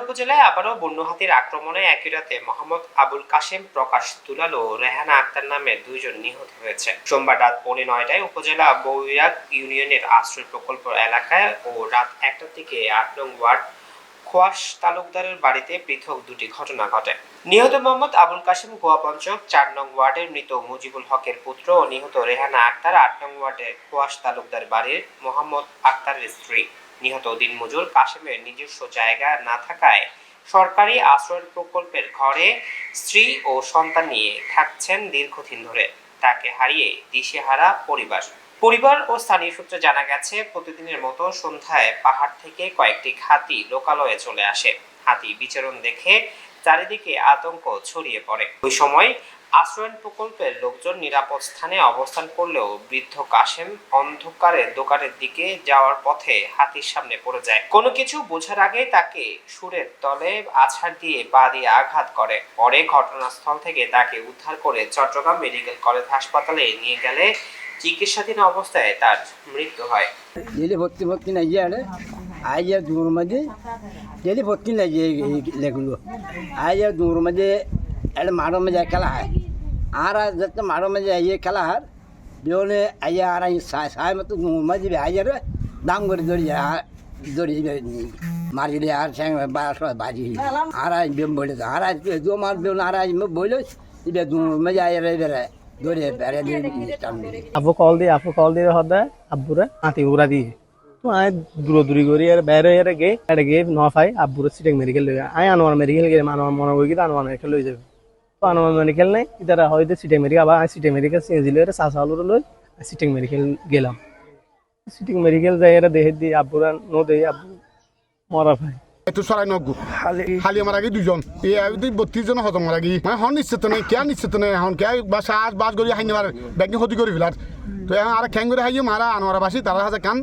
উপজেলায় আবারও বন্য হাতির আক্রমণে একই রাতে মোহাম্মদ আবুল কাশেম, প্রকাশ দুলাল ও রেহানা আক্তার নামে দুইজন নিহত হয়েছে। সোমবার রাত পৌনে নয়টায় উপজেলা বৌইরাগ ইউনিয়নের আশ্রয় প্রকল্প এলাকায় ও রাত একটার দিকে আট নং ওয়ার্ড খোয়াশ তালুকদারের বাড়িতে পৃথক দুটি ঘটনা ঘটে। নিহত মোহাম্মদ আবুল কাশেম গোয়া পঞ্চক চার নং ওয়ার্ডের মৃত মুজিবুল হকের পুত্র ও নিহত রেহানা আক্তার আট নং ওয়ার্ডের খোয়াশ তালুকদার বাড়ির মোহাম্মদ আক্তারের স্ত্রী। নিহত দিন মজুর কাশেমের নিজস্ব জায়গা না থাকায় সরকারি আশ্রয় প্রকল্পের ঘরে স্ত্রী ও সন্তান নিয়ে থাকছেন দীর্ঘদিন ধরে। তাকে হারিয়ে দিশেহারা পরিবার। পরিবার ও স্থানীয় সূত্রে জানা গেছে, প্রতিদিনের মতো সন্ধ্যায় পাহাড় থেকে কয়েকটি হাতি লোকালয়ে চলে আসে। হাতি বিচরণ দেখে চারিদিকে আতঙ্ক ছড়িয়ে পড়ে। ওই সময় আশ্রয়ণ প্রকল্পের লোকজন নিরাপদ স্থানে অবস্থান করলেও বৃদ্ধ কাশেম অন্ধকারে দোকানের দিকে যাওয়ার পথে হাতির সামনে পড়ে যায়। কোনো কিছু বোঝার আগে তাকে সুরের তলে আছাড় দিয়ে পা দিয়ে আঘাত করে। পরে ঘটনাস্থল থেকে তাকে উদ্ধার করে চট্টগ্রাম মেডিকেল কলেজ হাসপাতালে নিয়ে গেলে চিকিৎসাধীন অবস্থায় তার মৃত্যু হয়। ডেলি ভর্তি ভর্তি নাই আরে। যে দূর মাঝে ডেলি ভর্তি নাই যে লেগুলো। আই যে দূর মাঝে একটা মারো মাঝে খেলা হয় আর যাতে মারো মাঝে আইয়ে খেলা হয় বেউনে আইয়া আর আই সাই মতো মাঝে আইয়ার দাম করে ধরি ধরি মারিলে আর স্যাং বাজি আর আই বেম বলে আর আই দু মার বেউন আর আই বলে ইবে দূর মাঝে আইয়ার এবারে ধরে বেড়ে দিয়ে আব্বু কল দিয়ে আপু কল দিয়ে হদে আব্বুরে হাতি উড়া দিয়ে আয় দূর দূরি করি আর বাইরে এর গে এটা গে ন পাই আব্বুরে সিটেক মেডিকেল লই আয় আনোয়ার মেডিকেল গে আনোয়ার মনে কিন্তু আনোয়ার মেডিকেল লই যাবে আনোয়ার মেডিকেল নাই। ইতারা হয়তো সিটেক মেডিকেল আবার সিটেক মেডিকেল চেঞ্জ দিলে সাসালুর লই সিটেক মেডিকেল গেলাম। সিটেক মেডিকেল যাই এরা দেহে দিয়ে আব্বুরা নো দেই আব্বু মরা ভাই। এতো চলাই নগু। খালি আমার আগে দুজন এই আগে বত্রিশ জন হজম আমার আগে। মানে হন নিশ্চিত নেই কে নিশ্চিত নেই এখন। কে বা সাজ বাস করি হাইনি মার ব্যাগনি ক্ষতি করি ফেলার তো এখন আর খ্যাং করে হাইয়ে মারা আনোয়ারা বাসি তারা হাতে কান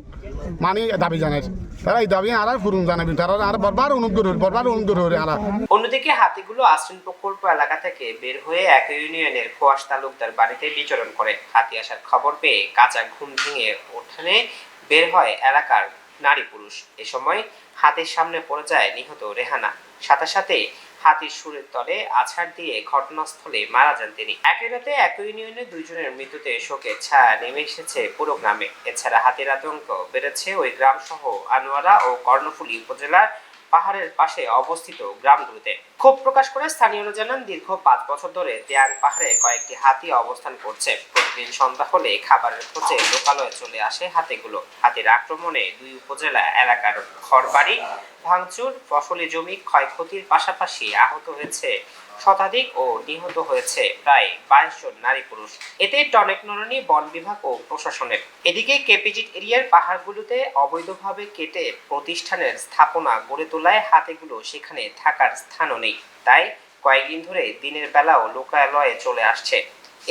মানে দাবি জানাই তারা আর জানাবি। তারা আর বারবার অনুগ্রহ বরবার অনুগ্রহ আর। অন্যদিকে হাতিগুলো আশ্রম প্রকল্প এলাকা থেকে বের হয়ে এক ইউনিয়নের খোয়াশ তালুকদার বাড়িতে বিচরণ করে। হাতি আসার খবর পেয়ে কাঁচা ঘুম ভেঙে উঠানে বের হয় এলাকার নারী পুরুষ। এ সময় হাতির সামনে পড়ে যায় নিহত রেহানা। সাথে সাথে হাতির সুরের তলে আছাড় দিয়ে ঘটনাস্থলে মারা যান তিনি। একই রাতে এক ইউনিয়নে দুইজনের মৃত্যুতে শোকের ছায়া নেমে এসেছে পুরো গ্রামে। এছাড়া হাতির আতঙ্ক বেড়েছে ওই গ্রাম সহ আনোয়ারা ও কর্ণফুলী উপজেলার পাহাড়ের পাশে অবস্থিত গ্রামগুলোতে। ক্ষোভ প্রকাশ করে স্থানীয়রা জানান, দীর্ঘ পাঁচ বছর ধরে দেয়াং পাহাড়ে কয়েকটি হাতি অবস্থান করছে। প্রতিদিন সন্ধ্যা হলে খাবারের খোঁজে লোকালয়ে চলে আসে হাতিগুলো। হাতির আক্রমণে দুই উপজেলা এলাকার ঘরবাড়ি ভাঙচুর, ফসলি জমি ক্ষয়ক্ষতির পাশাপাশি আহত হয়েছে শতাধিক ও নিহত হয়েছে প্রায় বাইশ জন নারী পুরুষ। এতে টনেক নরনি বন বিভাগ ও প্রশাসনের। এদিকে কেপিজিট এরিয়ার পাহাড়গুলোতে অবৈধভাবে কেটে প্রতিষ্ঠানের স্থাপনা গড়ে তোলায় হাতিগুলো সেখানে থাকার স্থানও নেই। তাই কয়েকদিন ধরে দিনের বেলাও লোকালয়ে চলে আসছে।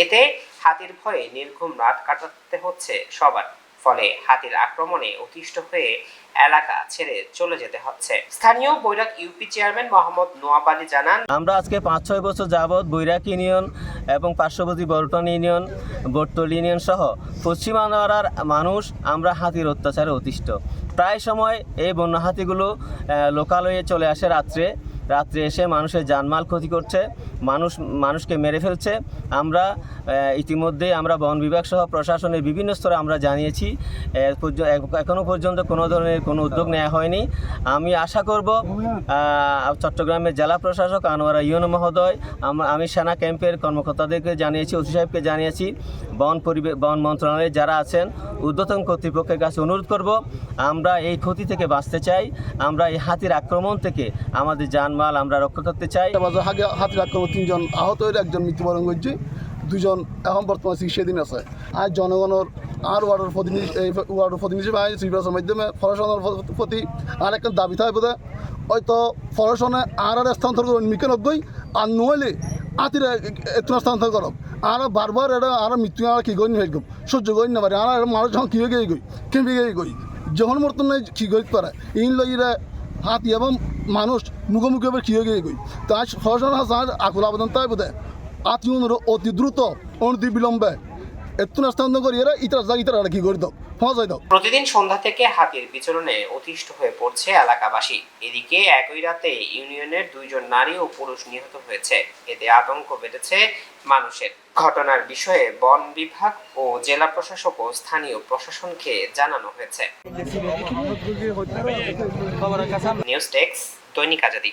এতে হাতির ভয়ে নির্ঘুম রাত কাটাতে হচ্ছে সবার। ফলে হাতির আক্রমণে অতিষ্ঠ হয়ে এলাকা ছেড়ে চলে যেতে হচ্ছে। স্থানীয় Bairag UP chairman Mohammad NOAB Ali জানান, আমরা আজকে পাঁচ ছয় বছর যাবৎ বৈরাক ইউনিয়ন এবং পার্শ্ববর্তী বর্টন ইউনিয়ন, বটতল ইউনিয়ন সহ পশ্চিম মানুষ আমরা হাতির অত্যাচারে অতিষ্ঠ। প্রায় সময় এই বন্য হাতিগুলো লোকালয়ে চলে আসে রাত্রে। রাত্রে এসে মানুষের জানমাল ক্ষতি করছে মানুষ মানুষকে মেরে ফেলছে। আমরা ইতিমধ্যে আমরা বন বিভাগ সহ প্রশাসনের বিভিন্ন স্তরে আমরা জানিয়েছি এ, পর্য- এ- এখনও পর্যন্ত কোনো ধরনের কোনো উদ্যোগ নেওয়া হয়নি। আমি আশা করব চট্টগ্রামের জেলা প্রশাসক আনোয়ারা ইউনো মহোদয় আমি সেনা ক্যাম্পের কর্মকর্তাদেরকে জানিয়েছি ওসি সাহেবকে জানিয়েছি বন পরিবেশ বন মন্ত্রণালয়ে যারা আছেন ঊর্ধ্বতন কর্তৃপক্ষের কাছে অনুরোধ করব আমরা এই ক্ষতি থেকে বাঁচতে চাই আমরা এই হাতির আক্রমণ থেকে আমাদের জানমাল আমরা রক্ষা করতে চাই। হাগে হাতির আক্রমণ তিনজন আহত হয়ে একজন মৃত্যুবরণ করছে, দুজন এখন বর্তমান চিকিৎসাধীন আছে। আর জনগণের আর ওয়ার্ডের প্রতিনিধি ওয়ার্ডের প্রতিনিধি বা চিকিৎসার মাধ্যমে প্রশাসনের প্রতি আর একটা দাবি থাকে বোধ হয়তো প্রশাসনে আর আর স্থানান্তর করুন মিকে নব্বই আর নহলে আতির এত স্থানান্তর করক। আর বারবার এটা আর মৃত্যু আর কি করি হেরকম সহ্য করি না পারে আর মানুষ যখন কী হয়ে গিয়ে গই কেমে গিয়ে গই যখন বর্তমানে কী করতে পারে ইন লইরা হাতি এবং মানুষ মুখোমুখি হবে কী গিয়ে গই। তাই সরসর হাসান আকুল আবেদন তাই বোধ আতি অতি দ্রুত অনতি বিলম্বে এত স্থানান্তর করি এরা ইতার ইতার কি করে দাও। প্রতিদিন সন্ধ্যা থেকে হাতির বিচরণে অতিষ্ঠ হয়ে পড়ছে এলাকাবাসী। এদিকে একই রাতে ইউনিয়নের দুইজন নারী ও পুরুষ নিহত হয়েছে। এতে আতঙ্ক বেড়েছে মানুষের। ঘটনার বিষয়ে বন বিভাগ ও জেলা প্রশাসক ও স্থানীয় প্রশাসনকে জানানো হয়েছে। নিউজ টেক্স দৈনিক আজাদি।